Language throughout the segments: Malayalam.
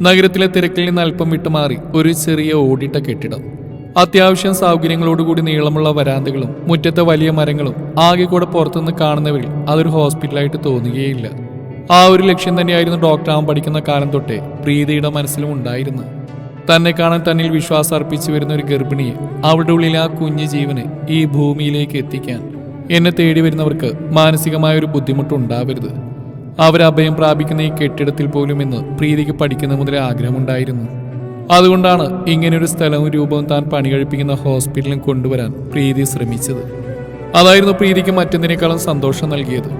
നഗരത്തിലെ തിരക്കിൽ നിന്ന് അല്പം വിട്ടുമാറി ഒരു ചെറിയ ഓടിട്ട കെട്ടിടം. അത്യാവശ്യം സൗകര്യങ്ങളോടുകൂടി നീളമുള്ള വരാന്തകളും മുറ്റത്തെ വലിയ മരങ്ങളും ആകെ കൂടെ പുറത്തുനിന്ന് കാണുന്നവരിൽ അതൊരു ഹോസ്പിറ്റലായിട്ട് തോന്നുകയില്ല. ആ ഒരു ലക്ഷ്യം തന്നെയായിരുന്നു ഡോക്ടർ ആവാൻ പഠിക്കുന്ന കാലം തൊട്ടേ പ്രീതിയുടെ മനസ്സിലും ഉണ്ടായിരുന്നു തന്നെ കാണാൻ തന്നിൽ വിശ്വാസം അർപ്പിച്ചു വരുന്ന ഒരു ഗർഭിണിയെ അവളുടെ ഉള്ളിൽ ആ കുഞ്ഞു ജീവനെ ഈ ഭൂമിയിലേക്ക് എത്തിക്കാൻ എന്നെ തേടി വരുന്നവർക്ക് മാനസികമായ ഒരു ബുദ്ധിമുട്ടുണ്ടാവരുത്. അവരഭയം പ്രാപിക്കുന്ന ഈ കെട്ടിടത്തിൽ പോലും എന്ന് പ്രീതിക്ക് പഠിക്കുന്ന മുതലേ ആഗ്രഹമുണ്ടായിരുന്നു. അതുകൊണ്ടാണ് ഇങ്ങനൊരു സ്ഥലവും രൂപവും താൻ പണി കഴിപ്പിക്കുന്ന ഹോസ്പിറ്റലും കൊണ്ടുവരാൻ പ്രീതി ശ്രമിച്ചത്. അതായിരുന്നു പ്രീതിക്ക് മറ്റെന്തിനേക്കാളും സന്തോഷം നൽകിയത്.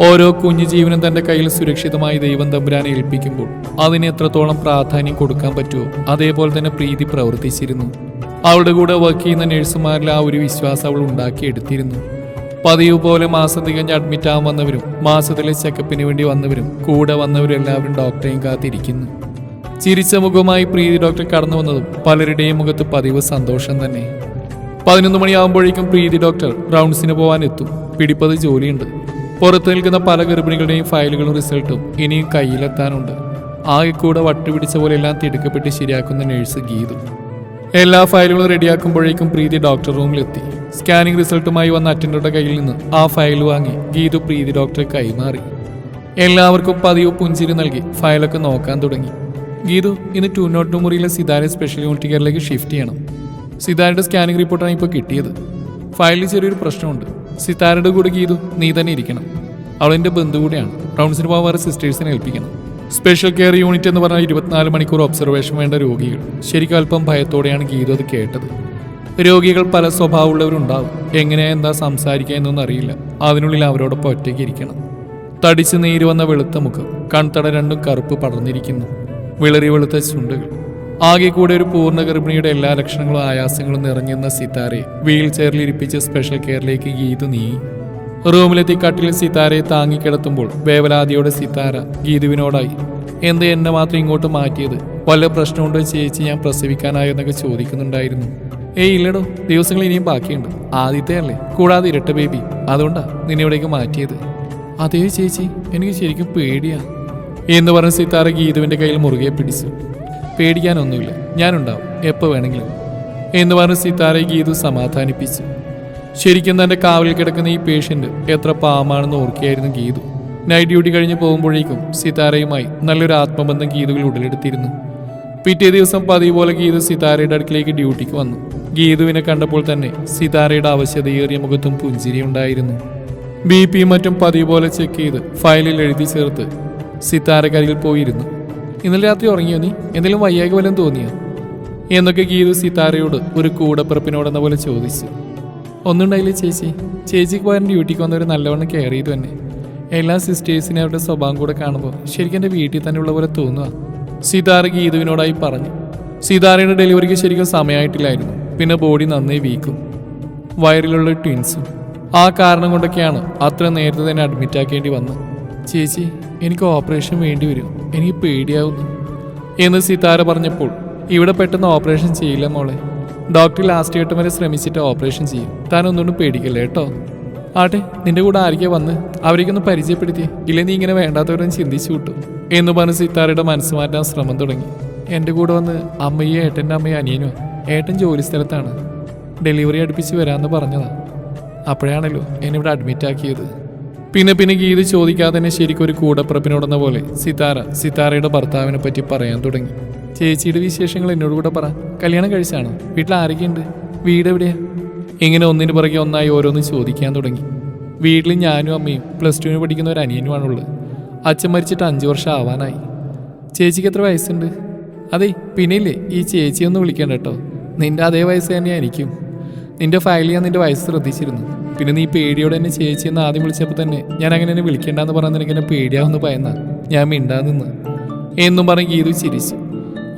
ഓരോ കുഞ്ഞു ജീവനും തന്റെ കയ്യിൽ സുരക്ഷിതമായി ദൈവം തമ്പുരാനെ ഏൽപ്പിക്കുമ്പോൾ അതിന് എത്രത്തോളം പ്രാധാന്യം കൊടുക്കാൻ പറ്റുമോ അതേപോലെ തന്നെ പ്രീതി പ്രവർത്തിച്ചിരുന്നു. അവളുടെ കൂടെ വർക്ക് ചെയ്യുന്ന നഴ്സുമാരിൽ ആ ഒരു വിശ്വാസം അവൾ ഉണ്ടാക്കിയെടുത്തിരുന്നു. പതിവ് പോലെ മാസം തികഞ്ഞ് അഡ്മിറ്റ് ആവാൻ വന്നവരും മാസത്തിലെ ചെക്കപ്പിന് വേണ്ടി വന്നവരും കൂടെ വന്നവരും എല്ലാവരും ഡോക്ടറെയും കാത്തിരിക്കുന്നു. ചിരിച്ച മുഖമായി പ്രീതി ഡോക്ടർ കടന്നു വന്നതും പലരുടെയും മുഖത്ത് പതിവ് സന്തോഷം തന്നെ. പതിനൊന്ന് മണിയാകുമ്പോഴേക്കും പ്രീതി ഡോക്ടർ റൗണ്ട്സിന് പോകാൻ എത്തും പിടിപ്പത് ജോലിയുണ്ട്. പുറത്തു നിൽക്കുന്ന പല ഗർഭിണികളുടെയും ഫയലുകളും റിസൾട്ടും ഇനിയും കയ്യിലെത്താനുണ്ട്. ആകെ കൂടെ വട്ടുപിടിച്ച പോലെ എല്ലാം തിടുക്കപ്പെട്ട് ശരിയാക്കുന്ന നഴ്സ് ഗീതു. എല്ലാ ഫയലുകളും റെഡിയാക്കുമ്പോഴേക്കും പ്രീതി ഡോക്ടർ റൂമിലെത്തി സ്കാനിംഗ് റിസൾട്ടുമായി വന്ന അറ്റൻഡറുടെ കയ്യിൽ നിന്ന് ആ ഫയൽ വാങ്ങി ഗീതു പ്രീതി ഡോക്ടറെ കൈമാറി. എല്ലാവർക്കും പതിവ് പുഞ്ചിരി നൽകി ഫയലൊക്കെ നോക്കാൻ തുടങ്ങി. ഗീതു ഇന്ന് ടു നോട്ട് ടു മുറിയിലെ സിതാര സ്പെഷ്യൽ യൂണിറ്റ് കെയറിലേക്ക് ഷിഫ്റ്റ് ചെയ്യണം. സിതാരയുടെ സ്കാനിംഗ് റിപ്പോർട്ടാണ് ഇപ്പോൾ കിട്ടിയത്. ഫയലിൽ ചെറിയൊരു പ്രശ്നമുണ്ട്. സിതാരയുടെ കൂടെ ഗീതു നീ തന്നെ ഇരിക്കണം. അവളെന്റെ ബന്ധു കൂടെയാണ്. റൗണ്ട്സിന് പോകാൻ വേറെ സിസ്റ്റേഴ്സിനെ ഏൽപ്പിക്കണം. സ്പെഷ്യൽ കെയർ യൂണിറ്റ് എന്ന് പറഞ്ഞാൽ ഇരുപത്തിനാല് മണിക്കൂർ ഒബ്സർവേഷൻ വേണ്ട രോഗികൾ. ശരിക്കും അല്പം ഭയത്തോടെയാണ് ഗീതു അത് കേട്ടത്. രോഗികൾ പല സ്വഭാവമുള്ളവരുണ്ടാവും. എങ്ങനെ എന്താ സംസാരിക്കുക എന്നൊന്നും അറിയില്ല. അതിനുള്ളിൽ അവരോടൊപ്പം ഒറ്റയ്ക്ക് ഇരിക്കണം. തടിച്ച് നീര് വന്ന വെളുത്ത മുഖം കൺതട രണ്ടും കറുപ്പ് പടർന്നിരിക്കുന്നു. വിളറി വെളുത്ത ചുണ്ടുകൾ. ആകെ കൂടെ ഒരു പൂർണ ഗർഭിണിയുടെ എല്ലാ ലക്ഷണങ്ങളും ആയാസങ്ങളും നിറഞ്ഞിരുന്ന സിതാരയെ വീൽ ചെയറിൽ ഇരിപ്പിച്ച് സ്പെഷ്യൽ കെയറിലേക്ക് ഗീതു നീങ്ങി റൂമിലെത്തി കട്ടിൽ സിതാരയെ താങ്ങിക്കിടത്തുമ്പോൾ വേവലാതിയോടെ സിതാര ഗീതുവിനോടായി എന്ത് എന്നെ മാത്രം ഇങ്ങോട്ട് മാറ്റിയത്? വല്ല പ്രശ്നമുണ്ടോ ചേച്ചി? ഞാൻ പ്രസവിക്കാനായോ? എന്നൊക്കെ ചോദിക്കുന്നുണ്ടായിരുന്നു. ഏയ് ഇല്ലടോ ദിവസങ്ങൾ ഇനിയും ബാക്കിയുണ്ട്. ആദ്യത്തെ അല്ലേ കൂടാതെ ഇരട്ട ബേബി അതുകൊണ്ടാ നിന്നെ ഇവിടേക്ക് മാറ്റിയത്. അതേ ചേച്ചി എനിക്ക് ശരിക്കും പേടിയാ. എന്ന് പറഞ്ഞ് സിത്താര ഗീതുവിന്റെ കയ്യിൽ മുറുകെ പിടിച്ചു. പേടിക്കാനൊന്നുമില്ല ഞാനുണ്ടാവും എപ്പോൾ വേണമെങ്കിലും. എന്ന് പറഞ്ഞ് സിത്താര ഗീതു സമാധാനിപ്പിച്ചു. ശരിക്കും തന്റെ കാവലിൽ കിടക്കുന്ന ഈ പേഷ്യന്റ് എത്ര പാമാണെന്ന് ഓർക്കുകയായിരുന്നു ഗീതു. നൈറ്റ് ഡ്യൂട്ടി കഴിഞ്ഞ് പോകുമ്പോഴേക്കും സിതാരയുമായി നല്ലൊരു ആത്മബന്ധം ഗീതുവിൽ ഉടലെടുത്തിരുന്നു. പിറ്റേ ദിവസം പതിവ് പോലെ ഗീതു സിതാരയുടെ അടുക്കിലേക്ക് ഡ്യൂട്ടിക്ക് വന്നു. ഗീതുവിനെ കണ്ടപ്പോൾ തന്നെ സിതാരയുടെ ആവശ്യതയേറിയ മുഖത്തും പുഞ്ചിരിയുണ്ടായിരുന്നു. ബി പിയും മറ്റും പതിവ് ചെക്ക് ചെയ്ത് ഫയലിൽ എഴുതി ചേർത്ത് സിതാര കരിയിൽ പോയിരുന്നു. ഇന്നലെ രാത്രി ഉറങ്ങിയോ നീ? എന്തെങ്കിലും വയ്യായ്ക വല്ലതും തോന്നിയോ? എന്നൊക്കെ ഗീതു സിതാരയോട് ഒരു കൂടപ്പിറപ്പിനോടെന്ന പോലെ ചോദിച്ചു. ഒന്നുണ്ടായില്ലേ ചേച്ചി? ചേച്ചിക്ക് പകരം ഡ്യൂട്ടിക്ക് വന്നവർ നല്ലവണ്ണം കെയർ ചെയ്തു തന്നെ എല്ലാ സിസ്റ്റേഴ്സിനെ അവരുടെ സ്വഭാവം കൂടെ കാണുമ്പോൾ ശരിക്കും എന്റെ വീട്ടിൽ തന്നെ ഉള്ള പോലെ തോന്നുക സിതാര ഗീതുവിനോടായി പറഞ്ഞു. സിതാരയുടെ ഡെലിവറിക്ക് ശരിക്കും സമയമായിട്ടില്ലായിരുന്നു. പിന്നെ ബോഡി നന്നേ വീക്കും. വയറിലുള്ള ട്വിൻസും. ആ കാരണം കൊണ്ടൊക്കെയാണ് അത്ര നേരത്തെ തന്നെ അഡ്മിറ്റ് ആക്കേണ്ടി വന്നത്. ചേച്ചി എനിക്ക് ഓപ്പറേഷൻ വേണ്ടി വരും. എനിക്ക് പേടിയാവുന്നു. എന്ന് സിതാര പറഞ്ഞപ്പോൾ ഇവിടെ പെട്ടെന്ന് ഓപ്പറേഷൻ ചെയ്യില്ല മോളെ. ഡോക്ടർ ലാസ്റ്റ് ഘട്ടം വരെ ശ്രമിച്ചിട്ട് ഓപ്പറേഷൻ ചെയ്യും. താൻ ഒന്നുകൊണ്ടും പേടിക്കല്ലേ കേട്ടോ? ആട്ടെ നിന്റെ കൂടെ ആരൊക്കെയാ വന്ന്? അവരേക്കൊന്ന് പരിചയപ്പെടുത്തി ഇല്ലെങ്കിൽ നീ ഇങ്ങനെ വേണ്ടാത്തവരൊന്നും ചിന്തിച്ചു വിട്ടു എന്ന് പറഞ്ഞ് സിത്താരയുടെ മനസ്സ് മാറ്റാൻ ശ്രമം തുടങ്ങി. എന്റെ കൂടെ വന്ന് അമ്മയും ഏട്ടന്റെ അമ്മയും അനിയനും ഏട്ടൻ ജോലി സ്ഥലത്താണ് ഡെലിവറി അടുപ്പിച്ച് വരാമെന്ന് പറഞ്ഞതാ. അപ്പോഴാണല്ലോ എന്നെ ഇവിടെ അഡ്മിറ്റ് ആക്കിയത്. പിന്നെ പിന്നെ ഗീത് ചോദിക്കാതെ തന്നെ ശരിക്കും ഒരു കൂടപ്പിറപ്പിനോടെന്ന പോലെ സിതാര സിതാരയുടെ ഭർത്താവിനെ പറ്റി പറയാൻ തുടങ്ങി. ചേച്ചിയുടെ വിശേഷങ്ങൾ എന്നോട് കൂടെ പറ. കല്യാണം കഴിച്ചാണോ? വീട്ടിൽ ആരൊക്കെയുണ്ട്? വീട് എവിടെയാ? ഇങ്ങനെ ഒന്നിന് പുറകെ ഒന്നായി ഓരോന്ന് ചോദിക്കാൻ തുടങ്ങി. വീട്ടിൽ ഞാനും അമ്മയും പ്ലസ് ടുവിന് പഠിക്കുന്ന ഒരു അനിയനുമാണുള്ളത്. അച്ഛൻ മരിച്ചിട്ട് അഞ്ച് വർഷം ആവാനായി ചേച്ചിക്ക് എത്ര വയസ്സുണ്ട്? അതെ പിന്നെ ഇല്ലേ ഈ ചേച്ചിയൊന്നും വിളിക്കണ്ട കേട്ടോ. നിന്റെ അതേ വയസ്സ് തന്നെയാണ് എനിക്കും നിന്റെ ഫയലിൽ ഞാൻ നിന്റെ വയസ്സ് ശ്രദ്ധിച്ചിരുന്നു. പിന്നെ നീ പേടിയോടെ എന്നെ ചേച്ചി എന്ന് ആദ്യം വിളിച്ചപ്പോൾ തന്നെ ഞാൻ അങ്ങനെ എന്നെ വിളിക്കേണ്ടെന്ന് പറഞ്ഞാൽ നിനക്ക് എന്നെ പേടിയാവുന്നു ഭയന്ന. ഞാൻ മിണ്ടാ നിന്ന്. എന്നും പറഞ്ഞ് ഗീതു ചിരിച്ചു.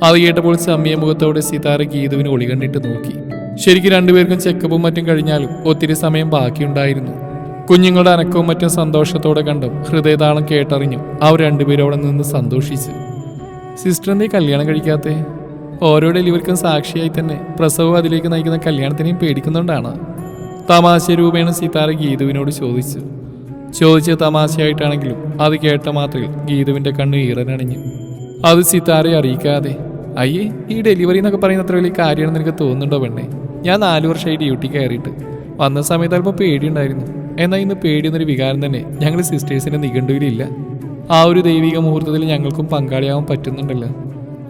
അത് കേട്ടപ്പോൾ സമയ മുഖത്തോടെ സിതാര ഗീതുവിന് ഒളി കണ്ടിട്ട് നോക്കി. ശരിക്കും രണ്ടുപേർക്കും ചെക്കപ്പും മറ്റും കഴിഞ്ഞാലും ഒത്തിരി സമയം ബാക്കിയുണ്ടായിരുന്നു. കുഞ്ഞുങ്ങളുടെ അനക്കവും മറ്റും സന്തോഷത്തോടെ കണ്ടും ഹൃദയതാളം കേട്ടറിഞ്ഞു. അവർ രണ്ടുപേരും അവിടെ നിന്ന് സന്തോഷിച്ചു. സിസ്റ്റർ നീ കല്യാണം കഴിക്കാത്തേ? ഓരോ ഡെലിവറിക്കും സാക്ഷിയായി തന്നെ പ്രസവം അതിലേക്ക് നയിക്കുന്ന കല്യാണത്തിനെയും പേടിക്കുന്നുകൊണ്ടാണ് തമാശ രൂപേണ സീതാര ഗീതുവിനോട് ചോദിച്ചു. ചോദിച്ച തമാശയായിട്ടാണെങ്കിലും അത് കേട്ട മാത്രയിൽ ഗീതുവിന്റെ കണ്ണ് ഈറനണിഞ്ഞു. അത് സിത്താരെ അറിയിക്കാതെ അയ്യേ ഈ ഡെലിവറി എന്നൊക്കെ പറയുന്ന അത്ര വലിയ കാര്യമാണെന്ന് എനിക്ക് തോന്നുന്നുണ്ടോ പെണ്ണേ? ഞാൻ നാല് വർഷമായി ഡ്യൂട്ടി കയറിയിട്ട്. വന്ന സമയത്ത് അല്പം പേടിയുണ്ടായിരുന്നു. എന്നാൽ ഇന്ന് പേടിയെന്നൊരു വികാരം തന്നെ ഞങ്ങൾ സിസ്റ്റേഴ്സിന്റെ നിഘണ്ടുവിലില്ല. ആ ഒരു ദൈവിക മുഹൂർത്തത്തിൽ ഞങ്ങൾക്കും പങ്കാളിയാവാൻ പറ്റുന്നുണ്ടല്ലോ.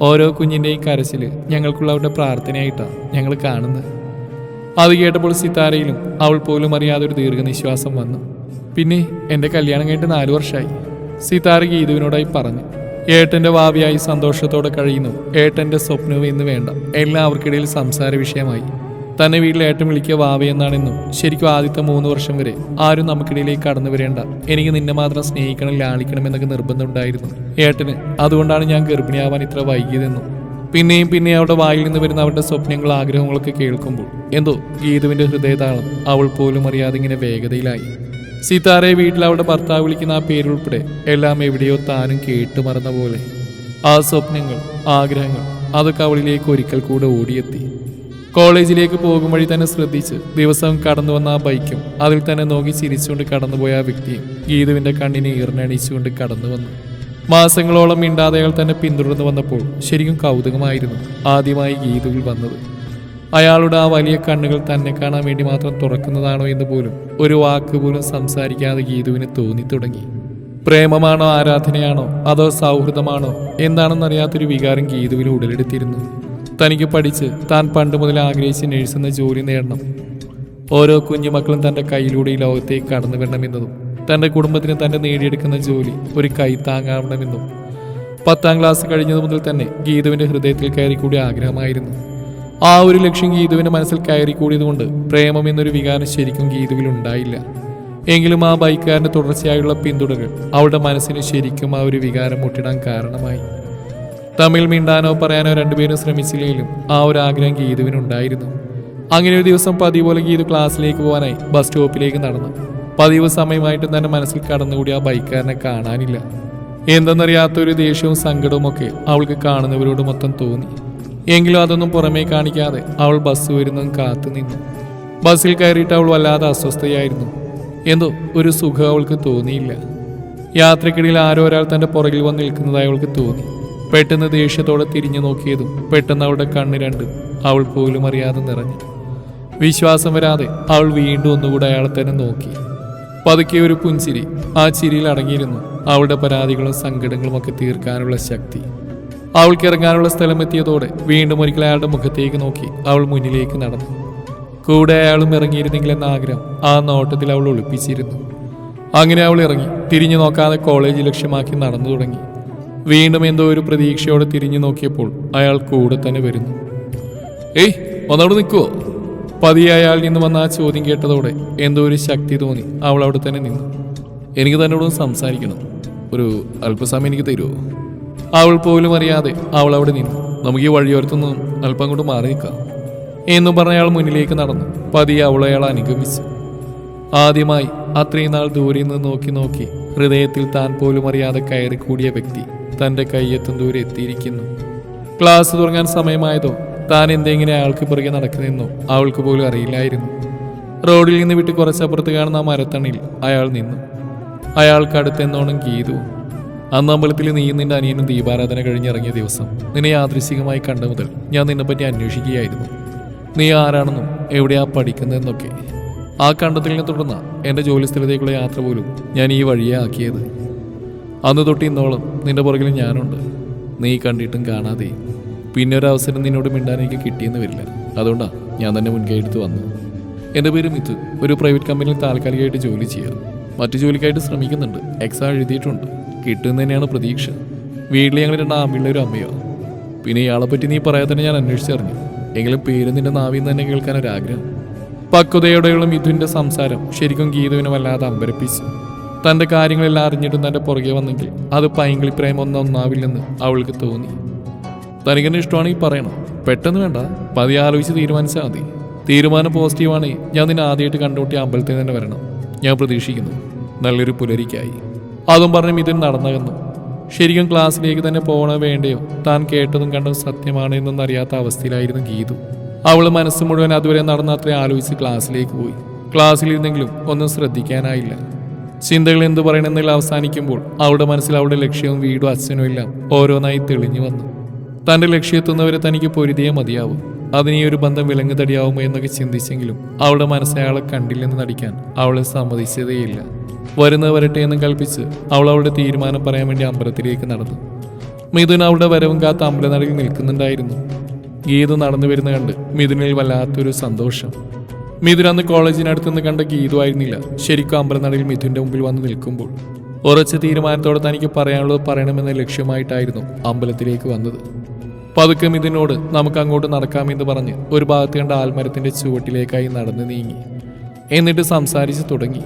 ഓരോ കുഞ്ഞിന്റെയും കരച്ചിൽ ഞങ്ങൾക്കുള്ള അവരുടെ പ്രാർത്ഥനയായിട്ടാണ് ഞങ്ങൾ കാണുന്നത്. അത് കേട്ടപ്പോൾ സിത്താരയിലും അവൾ പോലും അറിയാതെ ഒരു ദീർഘനിശ്വാസം വന്നു. പിന്നെ എന്റെ കല്യാണം കഴിഞ്ഞിട്ട് നാലു വർഷമായി സിത്താര ഗീതുവിനോടായി പറഞ്ഞു ഏട്ടന്റെ ഭാവിയായി സന്തോഷത്തോടെ കഴിയുന്നു. ഏട്ടന്റെ സ്വപ്നവും ഇന്ന് വേണ്ട. എല്ലാവർക്കിടയിൽ സംസാര വിഷയമായി തന്നെ വീട്ടിൽ ഏറ്റവും വിളിക്കുക വാവയെന്നാണെന്നും ശരിക്കും ആദ്യത്തെ മൂന്ന് വർഷം വരെ ആരും നമുക്കിടയിലേക്ക് കടന്നു വരേണ്ട. എനിക്ക് നിന്നെ മാത്രം സ്നേഹിക്കണം ലാളിക്കണം എന്നൊക്കെ നിർബന്ധമുണ്ടായിരുന്നു ഏട്ടന്. അതുകൊണ്ടാണ് ഞാൻ ഗർഭിണിയാവാൻ ഇത്ര വൈകിയതെന്നും. പിന്നെയും പിന്നെ അവരുടെ വായിൽ നിന്ന് വരുന്ന അവരുടെ സ്വപ്നങ്ങൾ ആഗ്രഹങ്ങളൊക്കെ കേൾക്കുമ്പോൾ എന്തോ ഗീതുവിന്റെ ഹൃദയതാളം അവൾ പോലും അറിയാതെ ഇങ്ങനെ വേഗതയിലായി. സീതാറെ വീട്ടിൽ അവളുടെ ഭർത്താവ് വിളിക്കുന്ന ആ പേരുൾപ്പെടെ എല്ലാം എവിടെയോ താനും കേട്ടു മറന്ന പോലെ ആ സ്വപ്നങ്ങൾ ആഗ്രഹങ്ങൾ അതൊക്കെ അവളിലേക്ക് ഒരിക്കൽ കൂടെ ഓടിയെത്തി. കോളേജിലേക്ക് പോകും വഴി തന്നെ ശ്രദ്ധിച്ച് ദിവസം കടന്നു വന്ന ആ ബൈക്കും അതിൽ തന്നെ നോക്കി ചിരിച്ചുകൊണ്ട് കടന്നുപോയ ആ വ്യക്തിയും ഗീതുവിന്റെ കണ്ണിനെ ഈർണണിച്ചുകൊണ്ട് കടന്നു വന്നു. മാസങ്ങളോളം മിണ്ടാതെ അയാൾ തന്നെ പിന്തുടർന്നു വന്നപ്പോൾ ശരിക്കും കൗതുകമായിരുന്നു ആദ്യമായി ഗീതുവിൽ വന്നത്. അയാളുടെ ആ വലിയ കണ്ണുകൾ തന്നെ കാണാൻ വേണ്ടി മാത്രം തുറക്കുന്നതാണോ എന്ന് പോലും ഒരു വാക്ക് പോലും സംസാരിക്കാതെ ഗീതുവിന് തോന്നി തുടങ്ങി. പ്രേമമാണോ ആരാധനയാണോ അതോ സൗഹൃദമാണോ എന്താണെന്നറിയാത്തൊരു വികാരം ഗീതുവിന് ഉടലെടുത്തിരുന്നു. തനിക്ക് പഠിച്ച് താൻ പണ്ട് മുതൽ ആഗ്രഹിച്ച് നേഴ്സെന്ന ജോലി നേടണം. ഓരോ കുഞ്ഞുമക്കളും തന്റെ കയ്യിലൂടെ ഈ ലോകത്തേക്ക് കടന്നു വരണമെന്നതും തന്റെ കുടുംബത്തിന് തന്റെ നേടിയെടുക്കുന്ന ജോലി ഒരു കൈത്താങ്ങാവണമെന്നും പത്താം ക്ലാസ് കഴിഞ്ഞതു മുതൽ തന്നെ ഗീതുവിന്റെ ഹൃദയത്തിൽ കയറിക്കൂടിയ ആഗ്രഹമായിരുന്നു. ആ ഒരു ലക്ഷ്യം ഗീതുവിന്റെ മനസ്സിൽ കയറിക്കൂടിയതുകൊണ്ട് പ്രേമം എന്നൊരു വികാരം ശരിക്കും ഗീതുവിൽ ഉണ്ടായില്ല. എങ്കിലും ആ ബൈക്കുകാരന്റെ തുടർച്ചയായുള്ള പിന്തുടരൽ അവളുടെ മനസ്സിന് ശരിക്കും ആ ഒരു വികാരം മുട്ടിടാൻ കാരണമായി. തമ്മിൽ മിണ്ടാനോ പറയാനോ രണ്ടുപേരും ശ്രമിച്ചില്ലെങ്കിലും ആ ഒരു ആഗ്രഹം ഗീതുവിനുണ്ടായിരുന്നു. അങ്ങനെ ഒരു ദിവസം പതിവ് പോലെ ഗീതു ക്ലാസ്സിലേക്ക് പോകാനായി ബസ് സ്റ്റോപ്പിലേക്ക് നടന്നു. പതിവ് സമയമായിട്ടും തന്നെ മനസ്സിൽ കടന്നുകൂടി ആ ബൈക്കാരനെ കാണാനില്ല. എന്തെന്നറിയാത്ത ഒരു ദേഷ്യവും സങ്കടവും ഒക്കെ അവൾക്ക് കാണുന്നവരോട് മൊത്തം തോന്നി. എങ്കിലും അതൊന്നും പുറമേ കാണിക്കാതെ അവൾ ബസ് വരുന്നതും കാത്തു നിന്നു. ബസ്സിൽ കയറിയിട്ട് അവൾ വല്ലാതെ അസ്വസ്ഥയായിരുന്നു. എന്തോ ഒരു സുഖം അവൾക്ക് തോന്നിയില്ല. യാത്രക്കിടയിൽ ആരോ ഒരാൾ തന്റെ പുറകിൽ വന്ന് നിൽക്കുന്നതായി അവൾക്ക് തോന്നി. പെട്ടെന്ന് ദേഷ്യത്തോടെ തിരിഞ്ഞു നോക്കിയതും പെട്ടെന്ന് അവളുടെ കണ്ണ് രണ്ടും അവൾ പോലും അറിയാതെ നിറഞ്ഞു. വിശ്വാസം വരാതെ അവൾ വീണ്ടും ഒന്നുകൂടെ അയാളെ തന്നെ നോക്കി. പതുക്കെ ഒരു പുഞ്ചിരി ആ ചിരിയിൽ അടങ്ങിയിരുന്നു അവളുടെ പരാതികളും സങ്കടങ്ങളും ഒക്കെ തീർക്കാനുള്ള ശക്തി. അവൾക്ക് ഇറങ്ങാനുള്ള സ്ഥലമെത്തിയതോടെ വീണ്ടും ഒരിക്കൽ അയാളുടെ മുഖത്തേക്ക് നോക്കി അവൾ മുന്നിലേക്ക് നടന്നു. കൂടെ അയാളും ഇറങ്ങിയിരുന്നെങ്കിൽ എന്ന ആഗ്രഹം ആ നോട്ടത്തിൽ അവൾ ഒളിപ്പിച്ചിരുന്നു. അങ്ങനെ അവൾ ഇറങ്ങി. തിരിഞ്ഞു നോക്കാതെ കോളേജ് ലക്ഷ്യമാക്കി നടന്നു തുടങ്ങി. വീണ്ടും എന്തോ ഒരു പ്രതീക്ഷയോടെ തിരിഞ്ഞു നോക്കിയപ്പോൾ അയാൾ കൂടെ തന്നെ വരുന്നു. ഏയ് ഒന്നവിടെ നിൽക്കുവോ? പതിയെ അയാൾ നിന്ന് വന്ന ആ ചോദ്യം കേട്ടതോടെ എന്തോ ഒരു ശക്തി തോന്നി. അവൾ അവിടെ തന്നെ നിന്നു. എനിക്ക് തന്നോടൊന്ന് സംസാരിക്കണം. ഒരു അല്പസമയം എനിക്ക് തരുമോ അവൾ പോലും അറിയാതെ അവൾ അവിടെ നിന്നു. നമുക്ക് ഈ വഴിയോരത്തുനിന്നും അല്പം കൊണ്ട് മാറി നിൽക്കാം. എന്നും പറഞ്ഞ അയാൾ മുന്നിലേക്ക് നടന്നു. പതിയെ അവൾ അയാൾ അനുഗമിച്ചു. ആദ്യമായി അത്രയും നാൾ ദൂരെ നിന്ന് നോക്കി നോക്കി ഹൃദയത്തിൽ താൻ പോലും അറിയാതെ കയറി കൂടിയ വ്യക്തി തന്റെ കയ്യെത്തും ദൂരെ എത്തിയിരിക്കുന്നു. ക്ലാസ് തുടങ്ങാൻ സമയമായതോ താൻ എന്തെങ്കിലും അയാൾക്ക് പിറകെ നടക്കുന്നതെന്നോ അവൾക്ക് പോലും അറിയില്ലായിരുന്നു. റോഡിൽ നിന്ന് വിട്ട് കുറച്ചപ്പുറത്ത് കാണുന്ന ആ മരത്തണിയിൽ അയാൾ നിന്നു. അയാൾക്ക് അടുത്തെന്നോണം ഗീതു. അന്ന് അമ്പലത്തിൽ നീ നിന്റെ അനിയനും ദീപാരാധന കഴിഞ്ഞിറങ്ങിയ ദിവസം നിന്നെ യാദൃശികമായി കണ്ട മുതൽ ഞാൻ നിന്നെപ്പറ്റി അന്വേഷിക്കുകയായിരുന്നു. നീ ആരാണെന്നും എവിടെയാ പഠിക്കുന്നതെന്നൊക്കെ. ആ കണ്ടെത്തലിനെ തുടർന്ന് എന്റെ ജോലിസ്ഥലത്തേക്കുള്ള യാത്ര പോലും ഞാൻ ഈ വഴിയെ ആക്കിയത്. അന്ന് തൊട്ട് ഇന്നോളം നിന്റെ പുറകിൽ ഞാനുണ്ട്. നീ കണ്ടിട്ടും കാണാതെ. പിന്നെ ഒരു അവസരം നിന്നോട് മിണ്ടാൻ എനിക്ക് കിട്ടിയെന്ന് വരില്ല. അതുകൊണ്ടാണ് ഞാൻ തന്നെ മുൻകൈ എടുത്ത് വന്നു എന്റെ പേര് മിത്തു ഒരു പ്രൈവറ്റ് കമ്പനിയിൽ താൽക്കാലികമായിട്ട് ജോലി ചെയ്യാം മറ്റു ജോലിക്കായിട്ട് ശ്രമിക്കുന്നുണ്ട്. എക്സാം എഴുതിയിട്ടുണ്ട്. കിട്ടുമെന്ന് തന്നെയാണ് പ്രതീക്ഷ. വീട്ടിൽ ഞങ്ങൾ രണ്ട് ആമ്പിള്ളേരും അമ്മയോ? പിന്നെ ഇയാളെ പറ്റി നീ പറയാതെ തന്നെ ഞാൻ അന്വേഷിച്ചറിഞ്ഞു എങ്കിലും പേര് നിന്റെ നാവിൽ നിന്ന് തന്നെ കേൾക്കാൻ ഒരാഗ്രഹം. പക്വതയോടെയുള്ള മിഥുവിന്റെ സംസാരം ശരിക്കും ഗീതുവിനെ വല്ലാതെ അമ്പരപ്പിച്ചു. തന്റെ കാര്യങ്ങളെല്ലാം അറിഞ്ഞിട്ടും തന്റെ പുറകെ വന്നെങ്കിൽ അത് പൈങ്കിളി പ്രേമം ഒന്നും ഒന്നാവില്ലെന്ന് അവൾക്ക് തോന്നി. തനിക്കെന്നെ ഇഷ്ടമാണെങ്കിൽ പറയണം. പെട്ടെന്ന് വേണ്ട. പതി ആലോചിച്ച് തീരുമാനിച്ചാൽ മതി. തീരുമാനം പോസിറ്റീവാണെങ്കിൽ ഞാൻ നിന്നെ ആദ്യമായിട്ട് കണ്ടുകൂട്ടി അമ്പലത്തിൽ തന്നെ വരണം. ഞാൻ പ്രതീക്ഷിക്കുന്നു. നല്ലൊരു പുലരിക്കായി. അതും പറഞ്ഞ് മിഥുൻ നടന്നകന്നു. ശരിക്കും ക്ലാസ്സിലേക്ക് തന്നെ പോകണോ വേണ്ടയോ? താൻ കേട്ടതും കണ്ടതും സത്യമാണ് എന്നൊന്നും അറിയാത്ത അവസ്ഥയിലായിരുന്നു ഗീതു. അവൾ മനസ്സ് മുഴുവൻ അതുവരെ നടന്ന അത്രയും ആലോചിച്ച് ക്ലാസ്സിലേക്ക് പോയി. ക്ലാസ്സിലിരുന്നെങ്കിലും ഒന്നും ശ്രദ്ധിക്കാനായില്ല. ചിന്തകൾ എന്തു പറയണമെന്നിൽ അവസാനിക്കുമ്പോൾ അവളുടെ മനസ്സിൽ അവളുടെ ലക്ഷ്യവും വീടും അച്ഛനും എല്ലാം ഓരോന്നായി തെളിഞ്ഞു വന്നു. തന്റെ ലക്ഷ്യമെത്തുന്നവരെ തനിക്ക് പൊരുതിയേ മതിയാവും. അതിന് ഈ ഒരു ബന്ധം വിലങ്ങുതടിയാവുമോ എന്നൊക്കെ ചിന്തിച്ചെങ്കിലും അവളുടെ മനസ്സ് അയാളെ കണ്ടില്ലെന്ന് നടിക്കാൻ അവളെ സമ്മതിച്ചതേയില്ല. വരുന്നത് വരട്ടെ എന്ന് കൽപ്പിച്ച് അവൾ അവളുടെ തീരുമാനം പറയാൻ വേണ്ടി അമ്പലത്തിലേക്ക് നടന്നു. മിഥുൻ അവളുടെ വരവും കാത്ത് അമ്പലനടയിൽ നിൽക്കുന്നുണ്ടായിരുന്നു. ഗീത നടന്നു വരുന്ന കണ്ട് മിഥുനിൽ വല്ലാത്തൊരു സന്തോഷം. മിഥുൻ അന്ന് കോളേജിനടുത്ത് നിന്ന് കണ്ട ഗീതമായിരുന്നില്ല ശരിക്കും അമ്പലനടയിൽ മിഥുന്റെ മുമ്പിൽ വന്ന് നിൽക്കുമ്പോൾ. ഉറച്ച തീരുമാനത്തോടെ തനിക്ക് പറയാനുള്ളത് പറയണമെന്ന ലക്ഷ്യമായിട്ടായിരുന്നു അമ്പലത്തിലേക്ക് വന്നത്. പതുക്കെ മിഥുനോട് നമുക്ക് അങ്ങോട്ട് നടക്കാമെന്ന് പറഞ്ഞ് ഒരു ഭാഗത്ത് കണ്ട ആൽമരത്തിന്റെ ചുവട്ടിലേക്കായി നടന്നു നീങ്ങി. എന്നിട്ട് സംസാരിച്ച് തുടങ്ങി.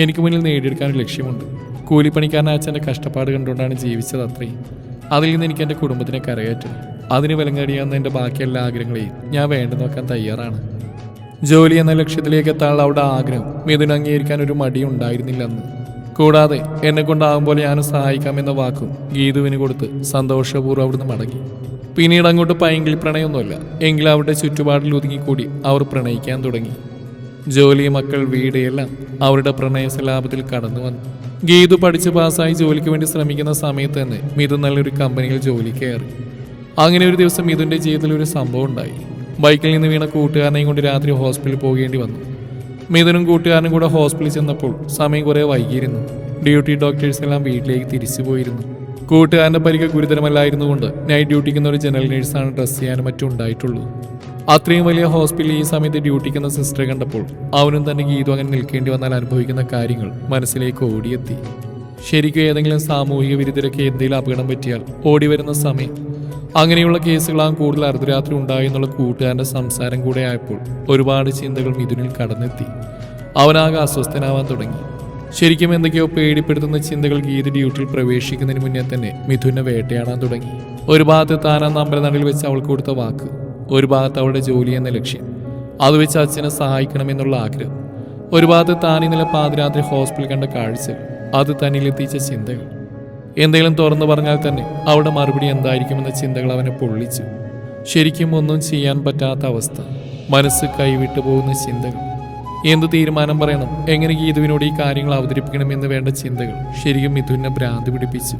എനിക്ക് മുന്നിൽ നേടിയെടുക്കാൻ ലക്ഷ്യമുണ്ട്. കൂലിപ്പണിക്കാരൻ അച്ഛന്റെ കഷ്ടപ്പാട് കണ്ടുകൊണ്ടാണ് ജീവിച്ചത് അത്രയും. അതിൽ നിന്ന് എനിക്ക് എന്റെ കുടുംബത്തിനെ കരകയറ്റും അതിന് വിലങ്ങടിയാവുന്ന എന്റെ ബാക്കി എല്ലാ ആഗ്രഹങ്ങളെയും ഞാൻ വേണ്ടെന്ന് വെക്കാൻ തയ്യാറാണ്. ജോലി എന്ന ലക്ഷ്യത്തിലേക്ക് എത്താനുള്ള അവിടെ ആഗ്രഹം മിഥുൻ അംഗീകരിക്കാൻ ഒരു മടി ഉണ്ടായിരുന്നില്ലെന്ന്. കൂടാതെ എന്നെ കൊണ്ടാകും പോലെ ഞാനും സഹായിക്കാമെന്ന വാക്കും ഗീതുവിന് കൊടുത്ത് സന്തോഷപൂർവം അവിടുന്ന് മടങ്ങി. പിന്നീട് അങ്ങോട്ട് പൈങ്കിൽ പ്രണയമൊന്നുമല്ല എങ്കിലും അവരുടെ ചുറ്റുപാടിൽ ഒതുങ്ങിക്കൂടി അവർ പ്രണയിക്കാൻ തുടങ്ങി. ജോലി മക്കൾ വീട് എല്ലാം അവരുടെ പ്രണയ സലാപത്തിൽ കടന്നു വന്നു. ഗീതു പഠിച്ച് പാസ്സായി ജോലിക്ക് വേണ്ടി ശ്രമിക്കുന്ന സമയത്ത് തന്നെ മിഥുൻ നല്ലൊരു കമ്പനിയിൽ ജോലി കയറി. അങ്ങനെ ഒരു ദിവസം മിഥുന്റെ ജീവിതത്തിൽ ഒരു സംഭവം ഉണ്ടായി. ബൈക്കിൽ നിന്ന് വീണ കൂട്ടുകാരനെയും കൊണ്ട് രാത്രി ഹോസ്പിറ്റലിൽ പോകേണ്ടി വന്നു. മിഥുനും കൂട്ടുകാരനും കൂടെ ഹോസ്പിറ്റലിൽ ചെന്നപ്പോൾ സമയം കുറേ വൈകിയിരുന്നു. ഡ്യൂട്ടി ഡോക്ടേഴ്സ് എല്ലാം വീട്ടിലേക്ക് തിരിച്ചു പോയിരുന്നു. കൂട്ടുകാരന്റെ പരിക്ക് ഗുരുതരമല്ലായിരുന്നുകൊണ്ട് നൈറ്റ് ഡ്യൂട്ടിക്കുന്ന ഒരു ജനറൽ നേഴ്സാണ് ഡ്രസ് ചെയ്യാനും മറ്റും ഉണ്ടായിട്ടുള്ളൂ അത്രയും വലിയ ഹോസ്പിറ്റലിൽ ഈ സമയത്ത് ഡ്യൂട്ടിക്കുന്ന സിസ്റ്റർ കണ്ടപ്പോൾ അവനും തന്നെ ഗീതു അങ്ങനെ നിൽക്കേണ്ടി വന്നാൽ അനുഭവിക്കുന്ന കാര്യങ്ങൾ മനസ്സിലേക്ക് ഓടിയെത്തി. ശരിക്കും ഏതെങ്കിലും സാമൂഹിക വിരുദ്ധരൊക്കെ എന്തെങ്കിലും അപകടം പറ്റിയാൽ ഓടി വരുന്ന സമയം അങ്ങനെയുള്ള കേസുകളാണ് കൂടുതൽ അർദ്ധരാത്രി ഉണ്ടായി എന്നുള്ള കൂട്ടുകാരന്റെ സംസാരം കൂടെ ആയപ്പോൾ ഒരുപാട് ചിന്തകൾ മിഥുനിൽ കടന്നെത്തി. അവനാകെ അസ്വസ്ഥനാവാൻ തുടങ്ങി. ശരിക്കും എന്തൊക്കെയോ പേടിപ്പെടുത്തുന്ന ചിന്തകൾ ഗീത ഡ്യൂട്ടിയിൽ പ്രവേശിക്കുന്നതിന് മുന്നേ തന്നെ മിഥുനെ വേട്ടയാടാൻ തുടങ്ങി. ഒരു ഭാഗത്ത് താനാ നമ്പരനടിൽ വെച്ച് അവൾക്ക് കൊടുത്ത വാക്ക് ഒരു ഭാഗത്ത് അവളുടെ ജോലി എന്ന ലക്ഷ്യം. അത് വെച്ച് അച്ഛനെ സഹായിക്കണമെന്നുള്ള ആഗ്രഹം. ഒരു ഭാഗത്ത് താൻ ഇന്നലെ പാതിരാത്രി ഹോസ്പിറ്റലിൽ കണ്ട കാഴ്ച അത് തന്നിലെത്തിച്ച ചിന്തകൾ. എന്തെങ്കിലും തുറന്നു പറഞ്ഞാൽ തന്നെ അവിടെ മറുപടി എന്തായിരിക്കുമെന്ന ചിന്തകൾ അവനെ പൊള്ളിച്ചു. ശരിക്കും ഒന്നും ചെയ്യാൻ പറ്റാത്ത അവസ്ഥ. മനസ്സ് കൈവിട്ടു പോകുന്ന ചിന്തകൾ. എന്ത് തീരുമാനം പറയണം? എങ്ങനെ ഗീതുവിനോട് ഈ കാര്യങ്ങൾ അവതരിപ്പിക്കണമെന്ന് വേണ്ട ചിന്തകൾ. ശരിക്കും മിഥുനെ ഭ്രാന്തി പിടിപ്പിച്ചു.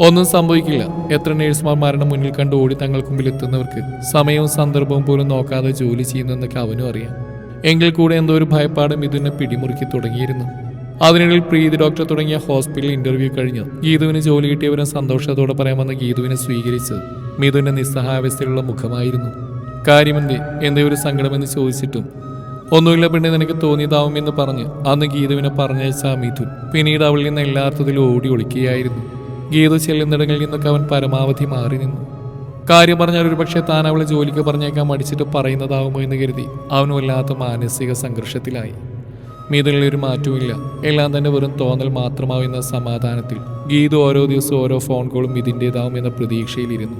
ഒന്നും സംഭവിക്കില്ല. എത്ര നേഴ്സുമാർ മരണം മുന്നിൽ കണ്ട് ഓടി തങ്ങൾക്ക് മുമ്പിൽ എത്തുന്നവർക്ക് സമയവും സന്ദർഭവും പോലും നോക്കാതെ ജോലി ചെയ്യുന്നെന്നൊക്കെ അവനും അറിയാം. എങ്കിൽ കൂടെ എന്തോ ഒരു ഭയപ്പാട് മിഥുനെ പിടിമുറുക്കി തുടങ്ങിയിരുന്നു. അതിനിടയിൽ പ്രീതി ഡോക്ടർ തുടങ്ങിയ ഹോസ്പിറ്റൽ ഇന്റർവ്യൂ കഴിഞ്ഞ്. ഗീതുവിന് ജോലി കിട്ടിയവരും സന്തോഷത്തോടെ പറയാമെന്ന് ഗീതുവിനെ സ്വീകരിച്ചത് മിഥുന്റെ നിസ്സഹായാവസ്ഥയിലുള്ള മുഖമായിരുന്നു. കാര്യമെന്തേ എന്തേ ഒരു സങ്കടമെന്ന് ചോദിച്ചിട്ടും ഒന്നുമില്ല പെണ്ണെ നിനക്ക് തോന്നിയതാവുമെന്ന് പറഞ്ഞ് അന്ന് ഗീതുവിനെ പറഞ്ഞയച്ച മിഥുൻ പിന്നീട് അവളിൽ നിന്ന് എല്ലാ ഓടി ഒളിക്കുകയായിരുന്നു. ഗീതു ചെല്ലുന്നിടങ്ങളിൽ നിന്നൊക്കെ അവൻ പരമാവധി മാറി നിന്നു. കാര്യം പറഞ്ഞാൽ ഒരു പക്ഷേ താൻ അവളെ ജോലിക്ക് പറഞ്ഞേക്കാൻ മടിച്ചിട്ട് പറയുന്നതാവുമോ എന്ന് കരുതി അവൻ വല്ലാത്ത മാനസിക സംഘർഷത്തിലായി. മീതങ്ങളിൽ ഒരു മാറ്റവുമില്ല. എല്ലാം തന്നെ വെറും തോന്നൽ മാത്രമാവുന്ന സമാധാനത്തിൽ. ഗീതു ഓരോ ദിവസവും ഓരോ ഫോൺ കോളും ഇതിന്റെതാവും എന്ന പ്രതീക്ഷയിലിരുന്നു.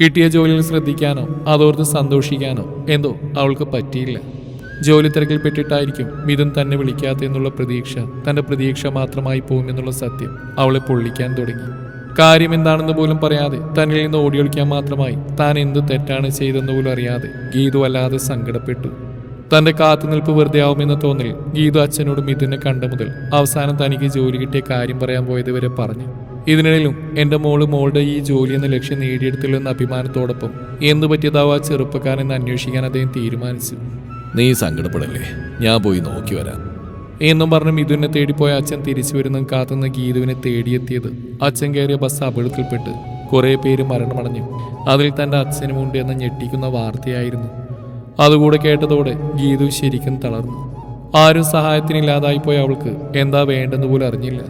കിട്ടിയ ജോലിയിൽ ശ്രദ്ധിക്കാനോ അതോർത്ത് സന്തോഷിക്കാനോ എന്തോ അവൾക്ക് പറ്റിയില്ല. ജോലി തിരക്കിൽ പെട്ടിട്ടായിരിക്കും മിഥുൻ തന്നെ വിളിക്കാത്ത എന്നുള്ള പ്രതീക്ഷ തന്റെ പ്രതീക്ഷ മാത്രമായി പോകുമെന്നുള്ള സത്യം അവളെ പൊള്ളിക്കാൻ തുടങ്ങി. കാര്യം എന്താണെന്ന് പോലും പറയാതെ തന്നിൽ നിന്ന് ഓടിയൊളിക്കാൻ മാത്രമായി താൻ എന്ത് തെറ്റാണ് ചെയ്തെന്ന് പോലും അറിയാതെ ഗീതു അല്ലാതെ സങ്കടപ്പെട്ടു. തന്റെ കാത്തുനിൽപ്പ് വെറുതെ ആവുമെന്ന തോന്നൽ ഗീതു അച്ഛനോട് മിഥുനെ കണ്ട മുതൽ അവസാനം തനിക്ക് ജോലി കിട്ടിയ കാര്യം പറയാൻ പോയത് വരെ പറഞ്ഞു. ഇതിനിടയിലും എന്റെ മോൾ മോളുടെ ഈ ജോലി എന്ന ലക്ഷ്യം നേടിയെടുത്തില്ലെന്ന അഭിമാനത്തോടൊപ്പം എന്തു പറ്റിയതാവും ആ ചെറുപ്പക്കാരെന്ന് അന്വേഷിക്കാൻ അദ്ദേഹം തീരുമാനിച്ചു. നീ സങ്കടപ്പെടല്ലേ? ഞാൻ പോയി നോക്കി വരാം. എന്നും പറഞ്ഞ് മിഥുനെ തേടിപ്പോയ അച്ഛൻ തിരിച്ചു വരുന്ന കാത്തുനിന്ന് ഗീതുവിനെ തേടിയെത്തിയത് അച്ഛൻ കയറിയ ബസ് അപകടത്തിൽപ്പെട്ട് കുറേ പേര് മരണമടഞ്ഞു. അതിൽ തന്റെ അച്ഛനുമുണ്ട് എന്ന ഞെട്ടിക്കുന്ന വാർത്തയായിരുന്നു. അതുകൂടെ കേട്ടതോടെ ഗീതു ശരിക്കും തളർന്നു. ആരും സഹായത്തിനില്ലാതായിപ്പോയ അവൾക്ക് എന്താ വേണ്ടെന്ന് പോലും അറിഞ്ഞില്ല.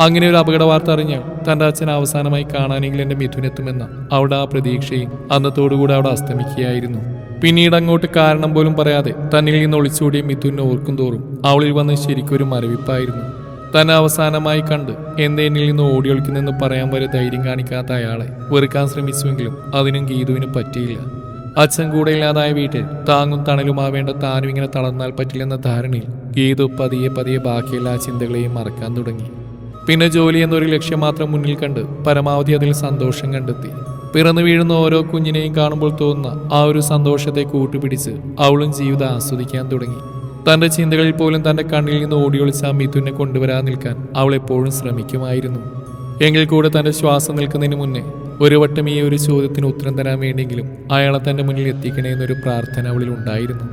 അങ്ങനെ ഒരു അപകട വാർത്ത അറിഞ്ഞാൽ തന്റെ അച്ഛൻ അവസാനമായി കാണാനെങ്കിൽ എന്റെ മിഥുനെത്തുമെന്ന അവിടെ ആ പ്രതീക്ഷയും അന്നത്തോടുകൂടെ അവിടെ അസ്തമിക്കുകയായിരുന്നു. പിന്നീട് അങ്ങോട്ട് കാരണം പോലും പറയാതെ തന്നിൽ നിന്ന് ഒളിച്ചോടിയ മിഥുനെ ഓർക്കും തോറും അവളിൽ വന്ന് ശരിക്കൊരു മരവിപ്പായിരുന്നു. തന്നെ അവസാനമായി കണ്ട് എന്തെന്നിൽ നിന്ന് ഓടി ഒളിക്കുന്നെന്ന് പറയാൻ വരെ ധൈര്യം കാണിക്കാത്ത അയാളെ വെറുക്കാൻ ശ്രമിച്ചുവെങ്കിലും അതിനും ഗീതുവിന് പറ്റിയില്ല. അച്ഛൻ കൂടെ ഇല്ലാതായ വീട്ടിൽ താങ്ങും തണലുമാവേണ്ട താനും ഇങ്ങനെ തളർന്നാൽ പറ്റില്ലെന്ന ധാരണയിൽ ഗീതു പതിയെ പതിയെ ബാക്കിയെല്ലാ ചിന്തകളെയും മറക്കാൻ തുടങ്ങി. പിന്നെ ജോലി എന്നൊരു ലക്ഷ്യം മാത്രം മുന്നിൽ കണ്ട് പരമാവധി അതിൽ സന്തോഷം കണ്ടെത്തി. പിറന്നു വീഴുന്ന ഓരോ കുഞ്ഞിനെയും കാണുമ്പോൾ തോന്നുന്ന ആ ഒരു സന്തോഷത്തെ കൂട്ടുപിടിച്ച് അവളും ജീവിതം ആസ്വദിക്കാൻ തുടങ്ങി. തന്റെ ചിന്തകളിൽ പോലും തന്റെ കണ്ണിൽ നിന്ന് ഓടിയൊളിച്ച മിഥുനെ കൊണ്ടുവരാൻ നിൽക്കാൻ അവൾ എപ്പോഴും ശ്രമിക്കുമായിരുന്നു. എങ്കിൽ കൂടെ തന്റെ ശ്വാസം നിൽക്കുന്നതിന് മുന്നേ ഒരു വട്ടം ഈ ഒരു ചോദ്യത്തിന് ഉത്തരം തരാൻ വേണ്ടിയെങ്കിലും അയാളെ തന്റെ മുന്നിൽ എത്തിക്കണേ എന്നൊരു പ്രാർത്ഥന അവളിൽ ഉണ്ടായിരുന്നു.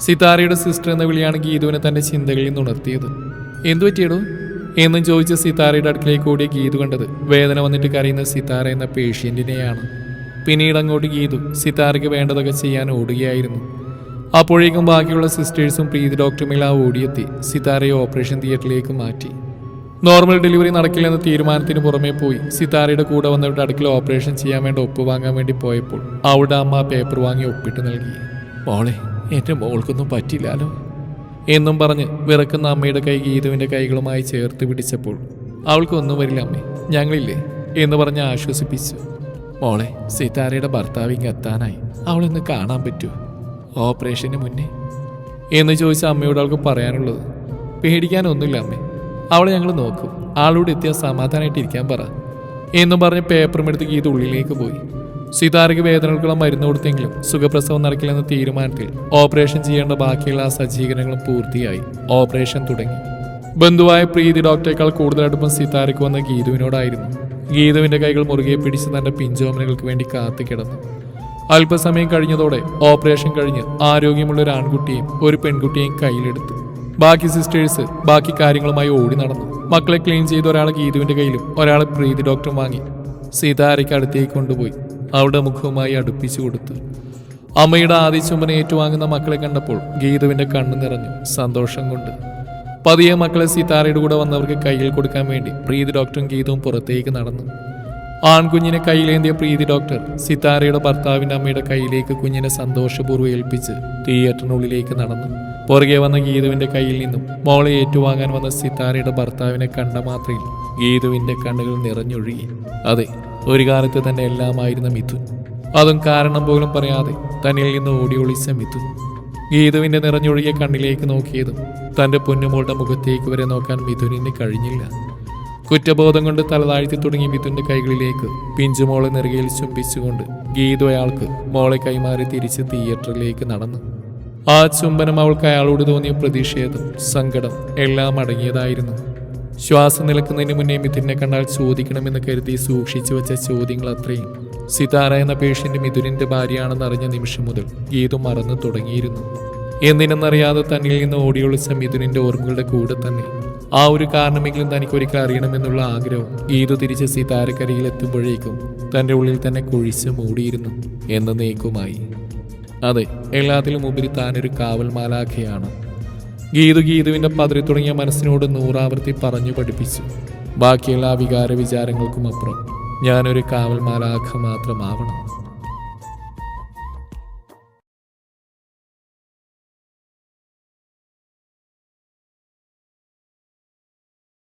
സിതാരയുടെ സിസ്റ്റർ എന്ന വിളിയാണ് ഗീതുവിനെ തന്റെ ചിന്തകളിൽ നിന്ന് ഉണർത്തിയത്. എന്തു പറ്റിയടോ? എന്നും ചോദിച്ച സിതാരയുടെ അടുക്കിലേക്ക് ഓടിയ ഗീതു കണ്ടത് വേദന വന്നിട്ട് കരയുന്ന സിതാര എന്ന പേഷ്യന്റിനെയാണ്. പിന്നീട് അങ്ങോട്ട് ഗീതു സിതാരയ്ക്ക് വേണ്ടതൊക്കെ ചെയ്യാൻ ഓടുകയായിരുന്നു. അപ്പോഴേക്കും ബാക്കിയുള്ള സിസ്റ്റേഴ്സും പ്രീതി ഡോക്ടറുമെല്ലാം ഓടിയെത്തി. സിതാരയെ ഓപ്പറേഷൻ തിയേറ്ററിലേക്ക് മാറ്റി. നോർമൽ ഡെലിവറി നടക്കില്ലെന്ന തീരുമാനത്തിന് പുറമേ പോയി. സിതാരയുടെ കൂടെ വന്നവരുടെ അടുക്കൽ ഓപ്പറേഷൻ ചെയ്യാൻ വേണ്ടി ഒപ്പ് വാങ്ങാൻ വേണ്ടി പോയപ്പോൾ അവളുടെ അമ്മ പേപ്പർ വാങ്ങി ഒപ്പിട്ട് നൽകി. മോളെ എന്റെ മോൾക്കൊന്നും പറ്റില്ലാലോ എന്നും പറഞ്ഞ് വിറക്കുന്ന അമ്മയുടെ കൈ ഗീതുവിന്റെ കൈകളുമായി ചേർത്ത് പിടിച്ചപ്പോൾ അവൾക്കൊന്നും വരില്ല അമ്മേ ഞങ്ങളില്ലേ എന്ന് പറഞ്ഞ് ആശ്വസിപ്പിച്ചു. മോളെ സിതാരയുടെ ഭർത്താവ് ഇങ്ങ് എത്താനായി. അവളൊന്ന് കാണാൻ പറ്റുമോ? ഓപ്പറേഷന് മുന്നേ. എന്ന് ചോദിച്ച അമ്മയോട് അവൾക്ക് പറയാനുള്ളത് പേടിക്കാനൊന്നുമില്ല അമ്മേ അവളെ ഞങ്ങൾ നോക്കും. ആളോട് എത്തിയാൽ സമാധാനമായിട്ട് ഇരിക്കാൻ പറ. എന്നും പറഞ്ഞ് പേപ്പറും എടുത്ത് ഗീത ഉള്ളിലേക്ക് പോയി. സിതാരയ്ക്ക് വേദനകൾക്കുള്ള മരുന്ന് കൊടുത്തെങ്കിലും സുഖപ്രസവം നടക്കില്ലെന്ന തീരുമാനത്തിൽ ഓപ്പറേഷൻ ചെയ്യേണ്ട ബാക്കിയുള്ള സജ്ജീകരണങ്ങളും പൂർത്തിയായി. ഓപ്പറേഷൻ തുടങ്ങി. ബന്ധുവായ പ്രീതി ഡോക്ടറേക്കാൾ കൂടുതലടുപ്പം സിതാരയ്ക്ക് വന്ന ഗീതുവിനോടായിരുന്നു. ഗീതുവിന്റെ കൈകൾ മുറുകെ പിടിച്ച് തന്റെ പിഞ്ചോമനകൾക്ക് വേണ്ടി കാത്തു കിടന്നു. അല്പസമയം കഴിഞ്ഞതോടെ ഓപ്പറേഷൻ കഴിഞ്ഞ് ആരോഗ്യമുള്ള ഒരു ആൺകുട്ടിയും ഒരു പെൺകുട്ടിയും കയ്യിലെടുത്തു. ബാക്കി സിസ്റ്റേഴ്സ് ബാക്കി കാര്യങ്ങളുമായി ഓടി നടന്നു. മക്കളെ ക്ലീൻ ചെയ്ത ഒരാളെ ഗീതുവിന്റെ കയ്യിലും ഒരാളെ പ്രീതി ഡോക്ടറും വാങ്ങി. സീതാരയ്ക്ക് അടുത്തേക്ക് കൊണ്ടുപോയി. അവളുടെ മുഖവുമായി അടുപ്പിച്ചു കൊടുത്തു. അമ്മയുടെ ആദ്യ ചുമന ഏറ്റുവാങ്ങുന്ന മക്കളെ കണ്ടപ്പോൾ ഗീതുവിന്റെ കണ്ണു നിറഞ്ഞു സന്തോഷം കൊണ്ട്. പതിയെ മക്കളെ സീതാരയുടെ കൂടെ വന്നവർക്ക് കയ്യിൽ കൊടുക്കാൻ വേണ്ടി പ്രീതി ഡോക്ടറും ഗീതവും പുറത്തേക്ക് നടന്നു. ആൺകുഞ്ഞിനെ കയ്യിലേന്തിയ പ്രീതി ഡോക്ടർ സിതാരയുടെ ഭർത്താവിന്റെ അമ്മയുടെ കയ്യിലേക്ക് കുഞ്ഞിനെ സന്തോഷപൂർവം ഏൽപ്പിച്ച് തിയേറ്ററിനുള്ളിലേക്ക് നടന്നു. പുറകെ വന്ന ഗീതുവിന്റെ കയ്യിൽ നിന്നും മോളെ ഏറ്റുവാങ്ങാൻ വന്ന സിതാരയുടെ ഭർത്താവിനെ കണ്ട മാത്രയിൽ ഗീതുവിന്റെ കണ്ണുകൾ നിറഞ്ഞൊഴുകി. അതെ ഒരു കാലത്ത് തന്നെ എല്ലാമായിരുന്ന മിഥുൻ. അതും കാരണം പോലും പറയാതെ തന്നിൽ നിന്ന് ഓടി ഒളിച്ച മിഥുൻ. ഗീതുവിന്റെ നിറഞ്ഞൊഴുകിയ കണ്ണിലേക്ക് നോക്കിയതും തന്റെ പൊന്നുമോളുടെ മുഖത്തേക്ക് വരെ നോക്കാൻ മിഥുനിന് കഴിഞ്ഞില്ല. കുറ്റബോധം കൊണ്ട് തലതാഴ്ത്തി തുടങ്ങി മിഥുന്റെ കൈകളിലേക്ക് പിഞ്ചുമോളെ നെറുകയിൽ ചുംബിച്ചുകൊണ്ട് ഗീതു അയാൾക്ക് മോളെ കൈമാറി തിരിച്ച് തിയേറ്ററിലേക്ക് നടന്നു. ആ ചുംബനം അവൾക്ക് അയാളോട് തോന്നിയ പ്രതിഷേധം സങ്കടം എല്ലാം അടങ്ങിയതായിരുന്നു. ശ്വാസം നിലക്കുന്നതിന് മുന്നേ മിഥുനെ കണ്ടാൽ ചോദിക്കണമെന്ന് കരുതി സൂക്ഷിച്ചു വെച്ച ചോദ്യങ്ങൾ അത്രയും. സിതാര എന്ന പേഷ്യന്റ് മിഥുനിന്റെ ഭാര്യയാണെന്ന് അറിഞ്ഞ നിമിഷം മുതൽ ഗീതു മറന്നു തുടങ്ങിയിരുന്നു. എന്തിനെന്നറിയാതെ തന്നിൽ നിന്ന് ഓടിയൊളിച്ച മിഥുനിന്റെ ഓർമ്മകളുടെ കൂടെ തന്നെ. ആ ഒരു കാരണമെങ്കിലും തനിക്ക് ഒരിക്കൽ അറിയണമെന്നുള്ള ആഗ്രഹം ഗീതു തിരിച്ച് സിതാരക്കരയിൽ എത്തുമ്പോഴേക്കും തന്റെ ഉള്ളിൽ തന്നെ കുഴിച്ചു മൂടിയിരുന്നു എന്ന നീക്കുമായി. അതെ എല്ലാത്തിലും ഉപരി താനൊരു കാവൽ മാലാഖയാണ്. ഗീതു ഗീതുവിന്റെ പതിരി തുടങ്ങിയ മനസ്സിനോട് നൂറാവർത്തി പറഞ്ഞു പഠിപ്പിച്ചു. ബാക്കിയുള്ള വികാര വിചാരങ്ങൾക്കും അപ്പുറം ഞാനൊരു കാവൽ മാലാഖ മാത്രമാവണം.